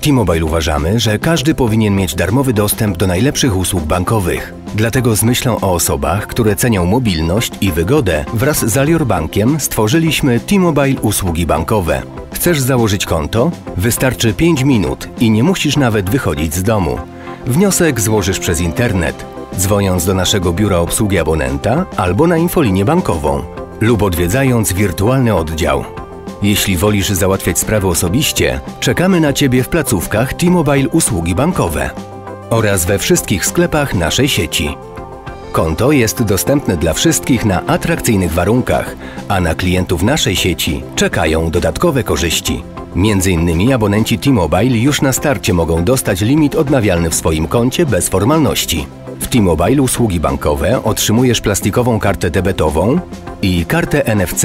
T-Mobile uważamy, że każdy powinien mieć darmowy dostęp do najlepszych usług bankowych. Dlatego z myślą o osobach, które cenią mobilność i wygodę, wraz z Alior Bankiem stworzyliśmy T-Mobile usługi bankowe. Chcesz założyć konto? Wystarczy 5 minut i nie musisz nawet wychodzić z domu. Wniosek złożysz przez internet, dzwoniąc do naszego biura obsługi abonenta albo na infolinię bankową lub odwiedzając wirtualny oddział. Jeśli wolisz załatwiać sprawy osobiście, czekamy na Ciebie w placówkach T-Mobile Usługi Bankowe oraz we wszystkich sklepach naszej sieci. Konto jest dostępne dla wszystkich na atrakcyjnych warunkach, a na klientów naszej sieci czekają dodatkowe korzyści. Między innymi abonenci T-Mobile już na starcie mogą dostać limit odnawialny w swoim koncie bez formalności. W T-Mobile usługi bankowe otrzymujesz plastikową kartę debetową i kartę NFC,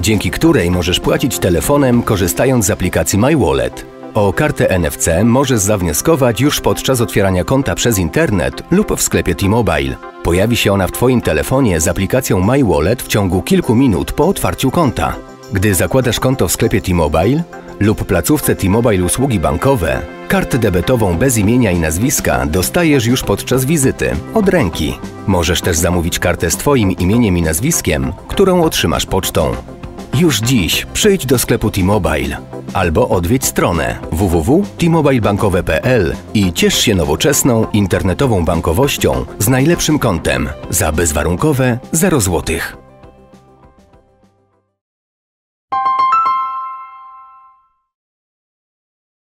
dzięki której możesz płacić telefonem korzystając z aplikacji MyWallet. O kartę NFC możesz zawnioskować już podczas otwierania konta przez internet lub w sklepie T-Mobile. Pojawi się ona w Twoim telefonie z aplikacją MyWallet w ciągu kilku minut po otwarciu konta. Gdy zakładasz konto w sklepie T-Mobile lub placówce T-Mobile usługi bankowe, kartę debetową bez imienia i nazwiska dostajesz już podczas wizyty, od ręki. Możesz też zamówić kartę z Twoim imieniem i nazwiskiem, którą otrzymasz pocztą. Już dziś przyjdź do sklepu T-Mobile albo odwiedź stronę www.tmobilebankowe.pl i ciesz się nowoczesną, internetową bankowością z najlepszym kontem za bezwarunkowe 0 złotych.